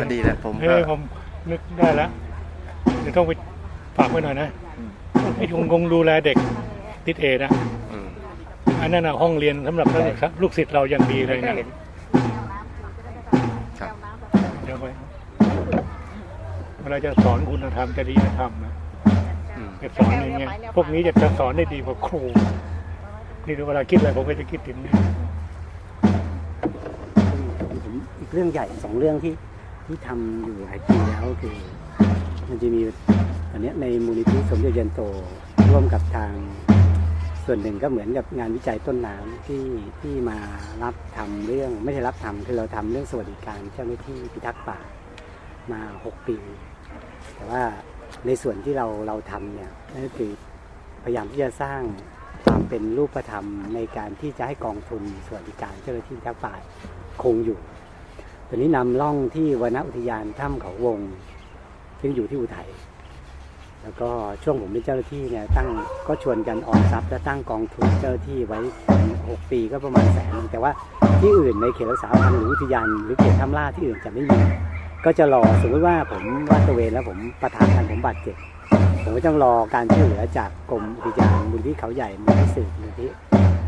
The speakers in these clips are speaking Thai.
ก็ดีแหละผมเฮ้ก็ยผมนึกได้แล้วเดี๋ยวต้องไปฝากไว้หน่อยนะไอ้คงคงดูแลเด็กติดเอนะอืมอันนั้นนะห้องเรียนสำหรับนักศึกษาลูกศิษย์เราอย่างดีเลยนะ ครับเดี๋ยวไปเวลาจะสอนคุณธรรมจริยธรรมนะอืมจะสอนอย่างเงี้ยพวกนี้จะจะสอนได้ดีกว่าครู นี่เวลาคิดอะไรผมก็จะคิดถึงนี่ ผมอีกเรื่องใหญ่สองเรื่องที่ ที่ทำอยู่หลายปีแล้วคือ มันจะมีอันนี้ในมูลนิธิสมเด็จเยันโตร่วมกับทาง ส่วนหนึ่งก็เหมือนกับงานวิจัยต้นน้ำที่ที่มารับทำเรื่องไม่ใช่รับทำคือเราทำเรื่องสวัสดิการเจ้าหน้าที่พิทักษ์ป่ามา 6 ปี แต่ว่าในส่วนที่เราเราทำเนี่ยนั่นคือพยายามที่จะสร้างความเป็นรูปธรรมในการที่จะให้กองทุนสวัสดิการเจ้าหน้าที่พิทักษ์ป่าคงอยู่ ตอนนี้นำล่องที่วนอุทยานถ้ำเขาวง ซึ่งอยู่ที่อุทัยแล้วก็ช่วงผมเป็นเจ้าหน้าที่เนี่ยตั้งก็ชวนกันออมทรัพย์และตั้งกองทุนเจ้าหน้าที่ไว้6ปีก็ประมาณแสนแต่ว่าที่อื่นในเขตรักษาพันธุ์หรืออุทยานหรือเขตถ้ำล่าที่อื่นจะไม่มีก็จะรอสมมติว่าผมวาดตะเวนแล้วผมประทานกันผมบาดเจ็บผมก็ต้องรอการช่วยเหลือจากกรมอุทยานมูลที่เขาใหญ่มูลที่สืบมูลที่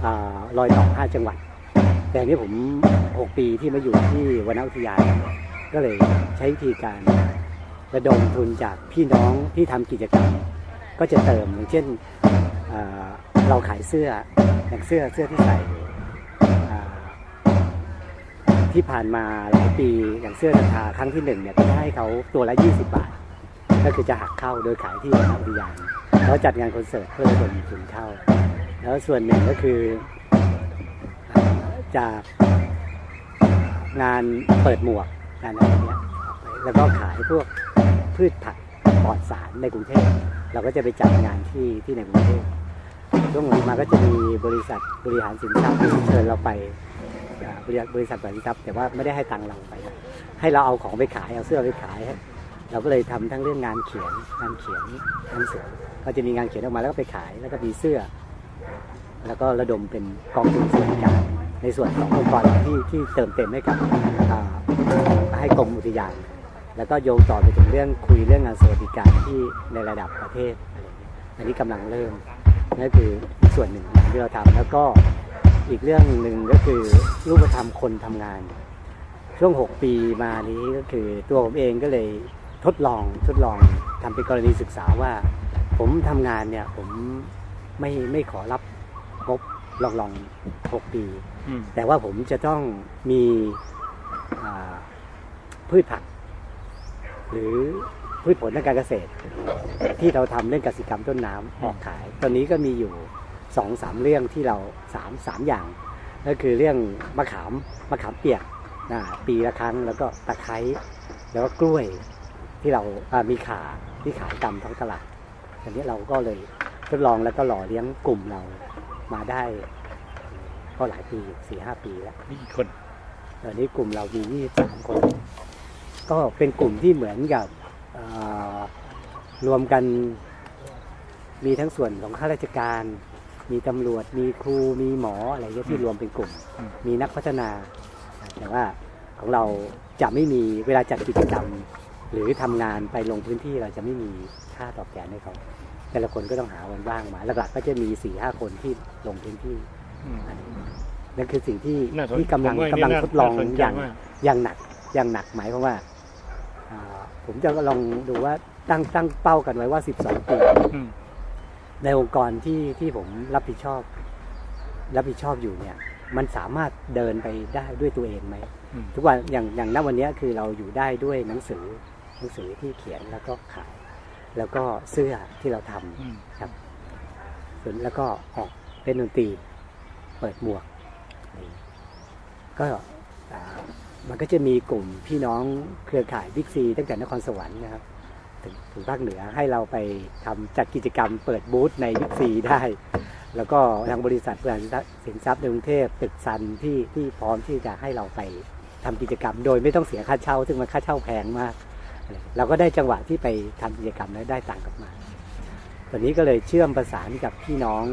อ่ารอยต่อห้าจังหวัด แต่นี้ผม6ปีที่มาอยู่ที่วนอุทยานก็เลยใช้วิธีการระดมทุนจากพี่น้องที่ทำกิจกรรม ก็จะเติมอย่างเช่นเราขายเสื้ออย่างเสื้อเสื้อที่ใส่ที่ผ่านมาหลายปีอย่างเสื้อราคาครั้งที่หนึ่งเนี่ยก็จะให้เขาตัวละ 20 บาท ก็คือจะหักเข้าโดยขายที่วนอุทยานแล้วจัดงานคอนเสิร์ตเพื่อระดมทุนเข้า แล้วส่วนหนึ่งก็คือ จากงานเปิดหมวกงานอะไรเนี้ยแล้วก็ขายพวกพืชผักปลอดสารในกรุงเทพเราก็จะไปจัดงานที่ที่ในกรุงเทพช่วงหลังมาก็จะมีบริษัทบริหารสินทรัพย์เชิญเราไปบริษัทบริษัทบริษัทแต่ว่าไม่ได้ให้ตังค์เราไป ให้เราเอาของไปขายเอาเสื้อไปขาย เราก็เลยทำทั้งเรื่องงานเขียนงานเขียนงานเสือก็จะมีงานเขียนออกมาแล้วก็ไปขายแล้วก็มีเสื้อ แล้วก็ระดมเป็นกองทุนสวัสดิการในส่วนขององค์กรที่ที่เติมเต็มให้กับให้กรมอุทยาน แล้วก็โยงต่อไปถึงเรื่องคุยเรื่องงานสวัสดิการที่ในระดับประเทศอะไรเงี้ยอันนี้กำลังเริ่มนั่นคือส่วนหนึ่งที่เราทำแล้วก็อีกเรื่องหนึ่งก็คือรูปธรรมคนทำงาน ช่วง 6 ปีมานี้ก็คือตัวผมเองก็เลยทดลองทดลองทำเป็นกรณีศึกษาว่า ผมทำงานเนี่ยผมไม่ไม่ขอรับ งบลองลองหกปีอืมแต่ว่าผมจะต้องมีอ่าพืชผัก หรือพืชผลทางการเกษตร ที่เราทำเรื่องกสิกรรมต้นน้ำออกขาย ตอนนี้ก็มีอยู่สองสามเรื่องที่เราสามสามอย่าง ก็คือเรื่องมะขามมะขามเปียกนะปีละครั้งแล้วก็ตะไคร้แล้วก็กล้วยที่เราอ่ามีขาที่ขายตามท้องตลาดอันนี้เราก็เลยทดลองแล้วก็หล่อเลี้ยงกลุ่มเรา มาได้ก็หลายปีสี่ห้าปีแล้วมีอีกคนตอนนี้กลุ่มเรามี23คน ก็เป็นกลุ่มที่เหมือนกับเอ่อรวมกันมีทั้งส่วนของข้าราชการ มีตำรวจ มีครู มีหมออะไรเงี้ยที่รวมเป็นกลุ่ม มีนักพัฒนา แต่ว่าของเราจะไม่มีเวลาจัดกิจกรรม หรือทำงานไปลงพื้นที่เราจะไม่มีค่าตอบแทนให้เขา แต่ละคนก็ต้องหาวันว่างมาหลักๆก็จะมี4ี่ห้าคนที่ลงพื้นที่อืมนั่นคือสิ่งที่น่าสนที่กำลังผมว่ากำลังนี่น่าทดลองน่าสนใจอย่างมากอย่างหนักอย่างหนักหมายความว่าอ่าผมจะลองดูว่าตั้งตั้งเป้ากันไว้ว่า12ปีอืมในองค์กรที่ที่ผมรับผิดชอบ รับผิดชอบอยู่เนี่ย มันสามารถเดินไปได้ด้วยตัวเองไหมอืมทุกวันอย่างอย่างณวันเนี้ยคือเราอยู่ได้ด้วยหนังสือหนังสือที่เขียนแล้วก็ขาย แล้วก็เสื้อที่เราทำอืมส่วนแล้วก็ออกเล่นดนตรีเปิดหมวกนี่ก็อ่ามันก็จะมีกลุ่มพี่น้องเครือข่ายบิ๊กซี ตั้งแต่นครสวรรค์นะครับถึงถึงภาคเหนือให้เราไปทำจัดกิจกรรมเปิดบูธในบิ๊กซีได้ แล้วก็ทางบริษัทบริหารสินทรัพย์ในกรุงเทพตึกซันที่ที่พร้อมที่จะให้เราไปทำกิจกรรม โดยไม่ต้องเสียค่าเช่า ซึ่งมันค่าเช่าแพงมาก เราก็ได้จังหวะที่ไปทำกิจกรรมแล้วได้ตังค์กลับมาตอนนี้ก็เลยเชื่อมประสานกับพี่น้อง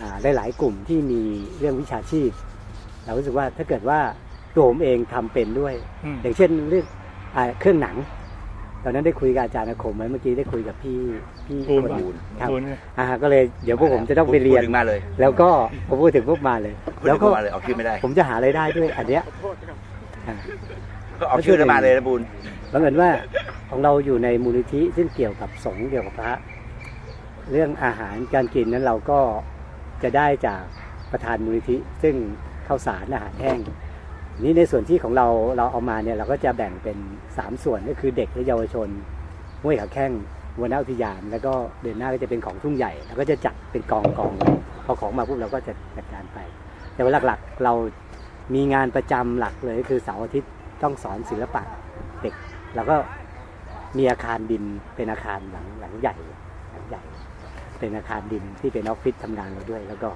อาหลายๆกลุ่มที่มีเรื่องวิชาชีพ เรารู้สึกว่าถ้าเกิดว่าตัวผมเองทำเป็นด้วยอืมอย่างเช่นเรื่องอ่าเครื่องหนัง ตอนนั้นได้คุยกับอาจารย์อาคมไว้เมื่อกี้ได้คุยกับพี่พี่ปูนคนป่ะครับปูนเนี่ยอ่าก็เลยเดี๋ยวพวกผมจะต้องไปเรียนพูดถึงมาเลย แล้วก็พอพูดถึงปุ๊บมาเลยพูดแล้วถึงก็มาเลยเอาชื่อไม่ได้ ผมจะหารายได้ด้วยอันเนี้ยอ่าก็เอาชื่อแล้วมาเลยนะบูน บังเอิญว่าของเราอยู่ในมูลนิธิซึ่งเกี่ยวกับสงฆ์เกี่ยวกับพระ เรื่องอาหารการกินนั้นเราก็จะได้จากประธานมูลนิธิ ซึ่งข้าวสารอาหารแห้งนี่ในส่วนที่ของเราเราเอามาเนี่ยเราก็จะแบ่งเป็นสามส่วนก็คือเด็กและเยาวชนห้วยขาแข้งวนอุทยาน แล้วก็เดือนหน้าก็จะเป็นของทุ่งใหญ่ แล้วก็จะจัดเป็นกองกองพอของมาปุ๊บเราก็จะจัดการไป แต่ว่าหลักๆเรามีงานประจำหลักเลยก็คือเสาร์อาทิตย์ต้องสอนศิลปะ แล้วก็มีอาคารดินเป็นอาคารหลังหลังใหญ่หลังใหญ่ เป็นอาคารดินที่เป็นออฟฟิศทำงานเราด้วย แล้วก็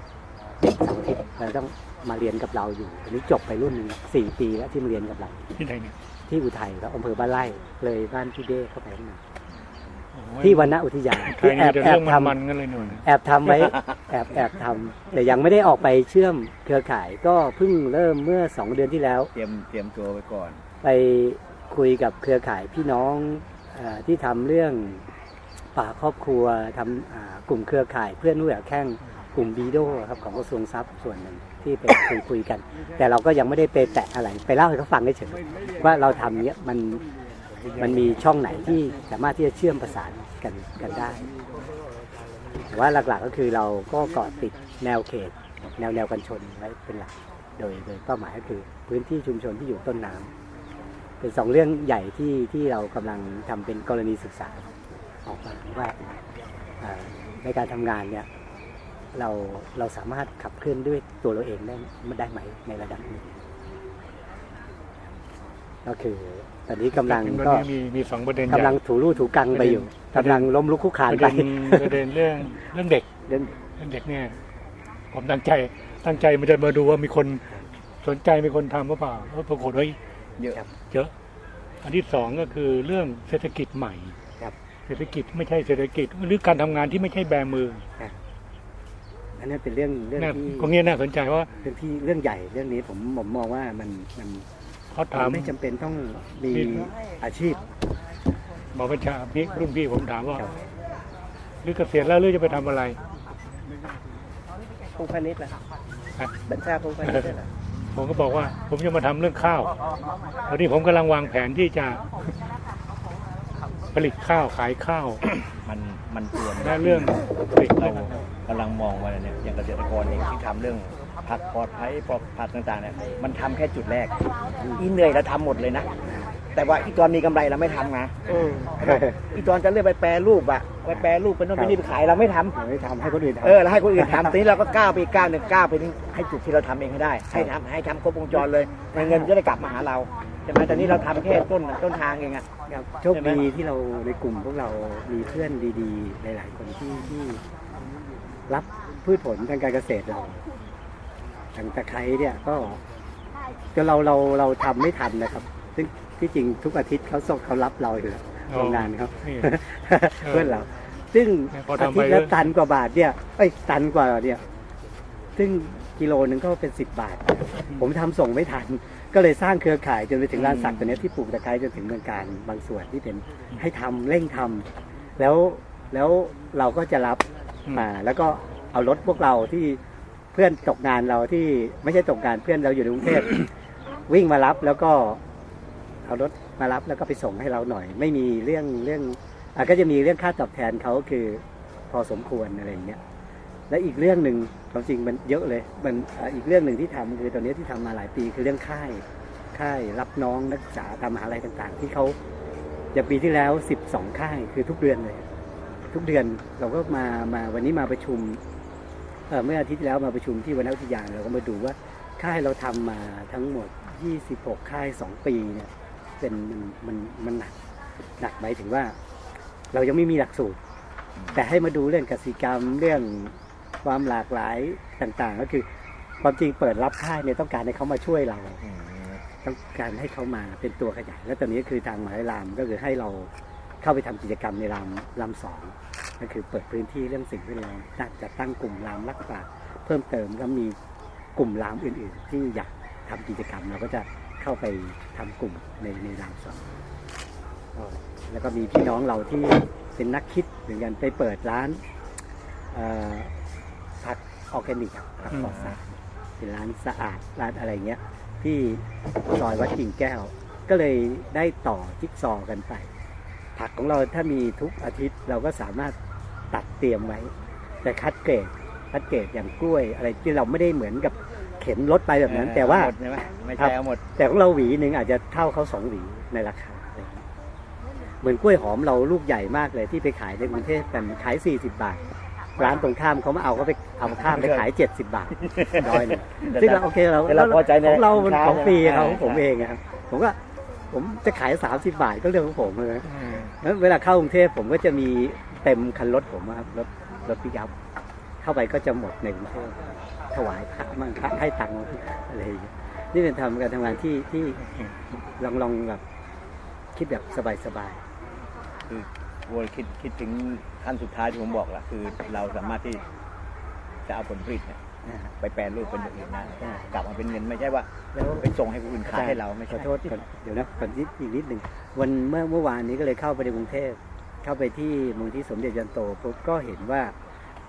เด็กเสาร์อาทิตย์เราต้องมาเรียนกับเราอยู่อันนี้จบไปรุ่นหนึ่งสี่ปีแล้วที่มาเรียนกับเรา ที่ไหนเนี่ยที่อุทัยครับอำเภอบ้านไร่เลยบ้านพี่เด้เข้าไปข้างในโอ้ยที่วันณอุทยานไทที่ยแอนี่บจะแอเรื่บองทมันๆกันเลยหน่อยำแอบทำไว้แอบแอบทำแต่ยังไม่ได้ออกไปเชื่อมเครือข่ายก็เพิ่งเริ่มเมื่อสองเดือนที่แล้ว เตรียมเตรียมตัวไว้ก่อน ไป คุยกับเครือข่ายพี่น้องอที่ทำเรื่องป่าครอบครัวทำอ่ากลุ่มเครือข่ายเพื่อนนุ่ยแข้งกลุ่มบีโดครับของกระทรวงทรัพย์ส่วนหนึ่งที่ไปคุยคุยกัน แต่เราก็ยังไม่ได้ไปแตะอะไร ไปเล่าให้เขาฟังเฉยว่าเราทำเนี้ยมันมันมีช่องไหนที่สามารถที่จะเชื่อมประสานกันกันได้แต่ว่าหลักๆก็คือเราก็เกาะติดแนวเขต แนวแนวกันชนไว้เป็นหลัก โดยโดยเป้าหมายก็คือพื้นที่ชุมชนที่อยู่ต้นน้ำ เป็นสองเรื่องใหญ่ที่ที่เรากำลังทำเป็นกรณีศึกษาออกมาว่าเอ่อในการทำงานเนี่ยเราเราสามารถขับเคลื่อนด้วยตัวเราเองได้ได้ไหมในระดับหนึ่งก็คือตอนนี้กำลังวันก็นี้มีมีสองประเด็นใหญ่กำลังถูรู่ถูกังไปอยู่ประเด็นกำลังล้มลุกคลุกคลานประไปเด็นประเด็นเรื่องเรื่องเด็กเรื่องเรื่องเด็กเนี่ยผมตั้งใจตั้งใจมันจะมาดูว่ามีคนสนใจมีคนทำหรือเปล่าแล้วปรากฏว่า เยอะ เยอะ อันที่สองก็คือเรื่องเศรษฐกิจใหม่ครับเศรษฐกิจไม่ใช่เศรษฐกิจหรือการทำงานที่ไม่ใช่แบมืออันนั้นเป็นเรื่องเรื่องน่าที่ตรงนี้น่าสนใจว่าเรื่องที่เรื่องใหญ่เรื่องนี้ผมผมมองว่ามันมันเขาถามไม่จำเป็นต้องมีมีอาชีพหมอบัญชาพี่รุ่นพี่ผมถามว่าครับหรือเกษียณแล้วหรือจะไปทำอะไรพงพาณิชย์นะฮะบัญชาพงพาณิชย์ด้วยนะ ผมก็บอกว่า ผมจะมาทำเรื่องข้าวตอนนี้ผมกำลังวางแผนที่จะผลิตข้าวขายข้าว มันมันควรและเรื่องผลิตเราเรากำลังมองว่าเนี่ยอย่างเกษตรกรเองที่ทำเรื่องผักปลอดภัยปลอดผักต่างๆเนี่ยมันทำแค่จุดแรกอีเหนื่อยเราทำหมดเลยนะ แต่ว่าอีตอนมีกำไรเราไม่ทำนะอีตอนจะเลือกไปแปรรูปอะไปแปรรูปเป็นโน่นเป็นนี่ไปขายเราไม่ทำเราไม่ทำให้คนอื่นทำ เออเราให้คนอื่นทำทีนี้เราก็ก้าวไปอีกก้าวหนึ่งก้าวไปถึงให้จุดที่เราทำเองให้ได้ ให้ทำให้ทำครบวงจรเลยเงินจะได้กลับมาหาเราใช่ไหมแต่นี้เราทำแค่ต้นต้นทางเองอะครับโชคดีที่เราในกลุ่มพวกเรามีเพื่อนดีๆ หลาย ๆ คนที่ที่รับพืชผลทางการเกษตรเราอย่างตะไคร้เนี่ยก็ก็เราเราเราทำไม่ทันนะครับซึ่ง ที่จริงทุกอาทิตย์เขาส่งเขารับเราอยู่แล้วอ๋อโรงงานเขานี่เพื่อนเรา ซึ่งพออาทำไปทิตย์ละตันกว่าบาทเนี่ยเอ้ยตันกว่าเนี่ย ซึ่งกิโลนึงก็เป็นสิบบาท ผมทำส่งไม่ทัน ก็เลยสร้างเครือข่ายจนไปถึงร้านสักตัวเนี้ยที่ปลูกตะไคร้จนถึงเมืองการบางส่วนที่เป็นให้ทำเร่งทำแล้วแล้วเราก็จะรับอืมมาแล้วก็เอารถพวกเราที่เพื่อนตกงานเราที่ไม่ใช่ตกงานเพื่อนเราอยู่ในกรุงเทพวิ่งมารับแล้วก็ เอารถมารับแล้วก็ไปส่งให้เราหน่อย ไม่มีเรื่องเรื่องอะก็จะมีเรื่องค่าตอบแทนเขาคือพอสมควรอะไรอย่างเงี้ยและอีกเรื่องหนึ่งความจริงมันเยอะเลย มันอีกเรื่องหนึ่งที่ทำคือตอนนี้ที่ทำมาหลายปีคือเรื่องค่ายค่ายรับน้องนักศึกษาตามหาลัยต่าง ๆ ที่เขาอย่างปีที่แล้วสิบสองค่ายคือทุกเดือนเลย ทุกเดือนเราก็มามาวันนี้มาประชุมเมื่ออาทิตย์ที่แล้วมาประชุมที่วันอุทยานเราก็มาดูว่าค่ายเราทำมาทั้งหมด 26 ค่าย 2 ปีเนี่ย เป็นมันมันมันหนักหนักหมายถึงว่า เรายังไม่มีหลักสูตร แต่ให้มาดูเรื่องกสิกรรมเรื่องความหลากหลายต่างๆ ก็คือ ความจริงเปิดรับค่ายเนี่ยต้องการให้เขามาช่วยเราต้องการให้เขามาเป็นตัวขยายแล้วตอนนี้คือทางมหาวิทยายรามก็คือให้เราเข้าไปทำกิจกรรมในรามรามสองก็คือเปิดพื้นที่เรื่องสิ่งที่เราจะตั้งกลุ่มรามรักป่าเพิ่มเติมก็มีกลุ่มรามอื่น ๆ ที่อยากทำกิจกรรมเราก็จะ เข้าไปทำกลุ่มในในรามสองแล้วก็มีพี่น้องเราที่เป็นนักคิดเหมือนกันไปเปิดร้านเอ่อผักออร์แกนิกครับผักปลอดสารเป็นร้านสะอาดร้านอะไรเงี้ยที่ซอยวัดกิ่งแก้ว ก็เลยได้ต่อจิ๊กซอว์กันไป ผักของเราถ้ามีทุกอาทิตย์เราก็สามารถตัดเตรียมไว้ แต่คัดเกรดคัดเกรดอย่างกล้วยอะไรที่เราไม่ได้เหมือนกับ เข็นรถไปแบบนั้น แต่ว่าหมดใช่ไหมไม่ใช่เอาหมด แต่ของเราหวีหนึ่งอาจจะเท่าเขาสองหวีในราคาอะไรอย่างเงี้ยเหมือนกล้วยหอมเราลูกใหญ่มากเลยที่ไปขายในกรุงเทพกันขาย 40 บาท ร้านตรงข้ามเขามาเอาเขาไปเอาข้ามไปขาย 70 บาทร้อยหนึงซึ่งเราโอเคเราแต่เราพอใจในของเรามันสินค้าของฟรีใช่ไหมของผมใช่เองอะครับผมก็ผมจะขาย 30 บาทก็เรื่องของผมเลยแล้วเวลาเข้ากรุงเทพผมก็จะมีเต็มคันรถผมอะครับรถรถปิกอัพเข้าไปก็จะหมดในกรุงเทพ ถวายพระมั่งพระให้ตังค์มั่งอะไรอย่างเงี้ยนี่เป็นทำการทำงานที่ที่ลองลองแบบคิดแบบสบายคือวัวคิดคิดถึงขั้นสุดท้ายที่ผมบอกละคือเราสามารถที่จะเอาผลผลิตเนี่ยๆนะฮะไปแปรรูปเป็นอย่างอื่นได้ใช่กลับมาเป็นเงินไม่ใช่ว่าแล้วไปส่งให้คนอื่นขายให้เราไม่ขใช่อโทษก่อนเดี๋ยวนะก่อนนิดอีกนิดหนึ่งวันเมื่อเมื่อวานนี้ก็เลยเข้าไปในกรุงเทพเข้าไปที่มูลนิธิสมเด็จยันโตปุ๊บก็เห็นว่า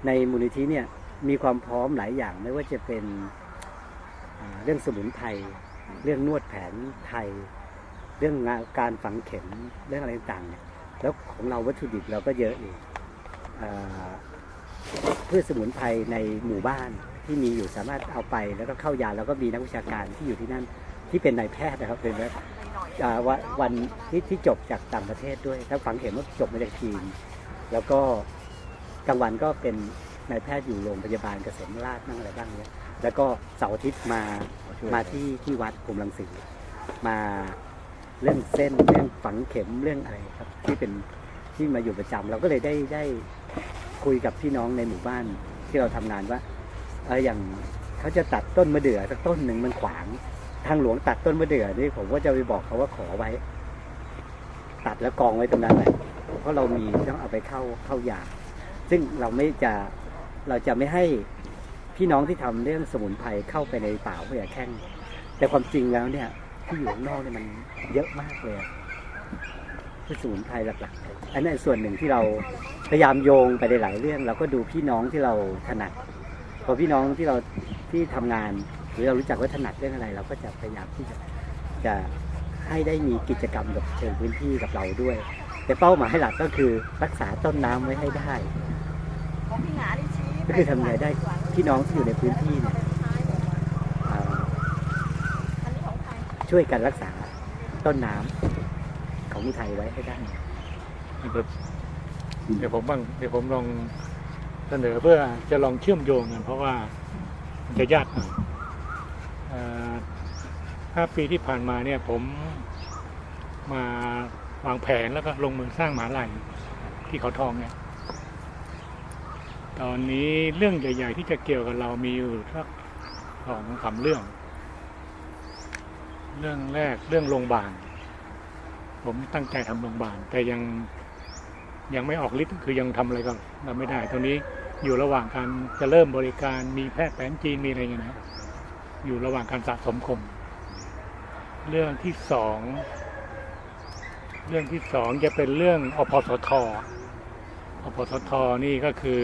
ในมูลนิธิเนี่ย มีความพร้อมหลายอย่างไม่ว่าจะเป็นเรื่องสมุนไพรเรื่องนวดแผนไทย เรื่องงานการฝังเข็มเรื่องอะไรต่างๆเนี่ยแล้วของเราวัตถุดิบเราก็เยอะอยู่อ่าพืชสมุนไพรในหมู่บ้านที่มีอยู่สามารถเอาไปแล้วก็เข้ายาแล้วก็มีนักวิชาการที่อยู่ที่นั่นที่เป็นนายแพทย์นะครับเป็นแบบวันวันที่ที่จบจากต่างประเทศด้วยถ้าฝังเข็มก็จบมาจากจีน แล้วก็กลางวันก็เป็น นายแพทย์อยู่โรงพยาบาลเกษมราชนั่งอะไรบ้างเนี่ยแล้วก็เสาร์อาทิตย์มามาที่ที่วัดภูมิรังสีมาเรื่องเส้นเรื่องฝังเข็มเรื่องอะไรครับ ที่เป็นที่มาอยู่ประจำเราก็เลยได้ได้คุยกับพี่น้องในหมู่บ้านที่เราทำงานว่าเอออย่างเขาจะตัดต้นมะเดื่อสักต้นหนึ่งมันขวาง ทางหลวงตัดต้นมะเดื่อนี่ผมก็จะไปบอกเขาว่าขอไว้ ตัดแล้วกองไว้ตรงนั้นเลยเพราะเรามีต้องเอาไปเข้าเข้ายาซึ่งเราไม่จะ เราจะไม่ให้พี่น้องที่ทำเรื่องสมุนไพรเข้าไปในป่าเพื่อแข้งแต่ความจริงแล้วเนี่ย ที่อยู่ข้างนอกเนี่ยมันเยอะมากเลยอะคือสมุนไพรหลักๆอันนั้นส่วนหนึ่งที่เราพยายามโยงไปในหลายเรื่อง เราก็ดูพี่น้องที่เราถนัดพอพี่น้องที่เราที่ทำงาน หรือเรารู้จักว่าถนัดเรื่องอะไร เราก็จะพยายามที่จะจะให้ได้มีกิจกรรมกับเชิงพื้นที่กับเราด้วย แต่เป้าหมายหลักก็คือรักษาต้นน้ำไว้ให้ได้ ก็คือทำไงได้พี่น้องที่อยู่ในพื้นที่เนี่ยช่วยกันรักษาต้นน้ำของอุทัยไว้ให้ได้เดี๋ยวผมบ้างเดี๋ยวผมลองเสนอเพื่อจะลองเชื่อมโยงกันเพราะว่าจะยากหน่อยห้าปีที่ผ่านมาเนี่ยผมมาวางแผนแล้วก็ลงมือสร้างหมาลัยที่เขาทองเนี่ย ตอนนี้เรื่องใหญ่ ๆ ที่จะเกี่ยวกับเรามีอยู่สักสองสาเรื่อง เรื่องแรกเรื่องโรงพยาบาล ผมตั้งใจทำโรงพยาบาล แต่ยังยังไม่ออกฤทธิ์คือยังทำอะไรก็ทำไม่ได้ตอนนี้อยู่ระหว่างการจะเริ่มบริการมีแพทย์แผนจีนมีอะไรอย่างเงี้ยนะอยู่ระหว่างการสะสมคม เรื่องที่สองเรื่องที่สองจะเป็นเรื่องอพสทอพสทนี่ก็คือ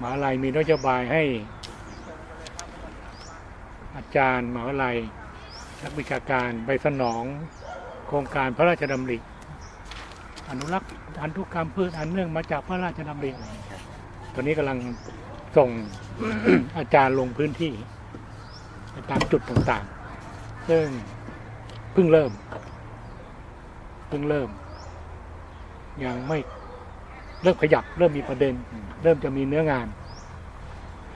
มหาลัยมีนโยบายให้ อาจารย์มหาลัยนักวิชาการไปสนองโครงการพระราชดำริอนุรักษ์พันธุกรรมพืชอันเนื่องมาจากพระราชดำริตอนนี้กำลังส่งอาจารย์ลงพื้นที่ไปตามจุดต่างๆ ซึ่งเพิ่งเริ่ม เพิ่งเริ่ม ยังไม่ เริ่มขยับ เริ่มมีประเด็น เริ่มจะมีเนื้องาน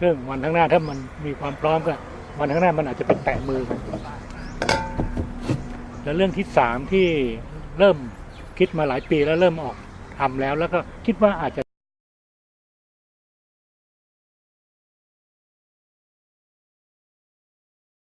ซึ่งวันข้างหน้าถ้ามันมีความพร้อมก็วันข้างหน้ามันอาจจะเป็นแตะมือกันแล้วเรื่องที่สามที่เริ่มคิดมาหลายปีแล้วเริ่มออกทำแล้ว แล้วก็คิดว่าอาจจะ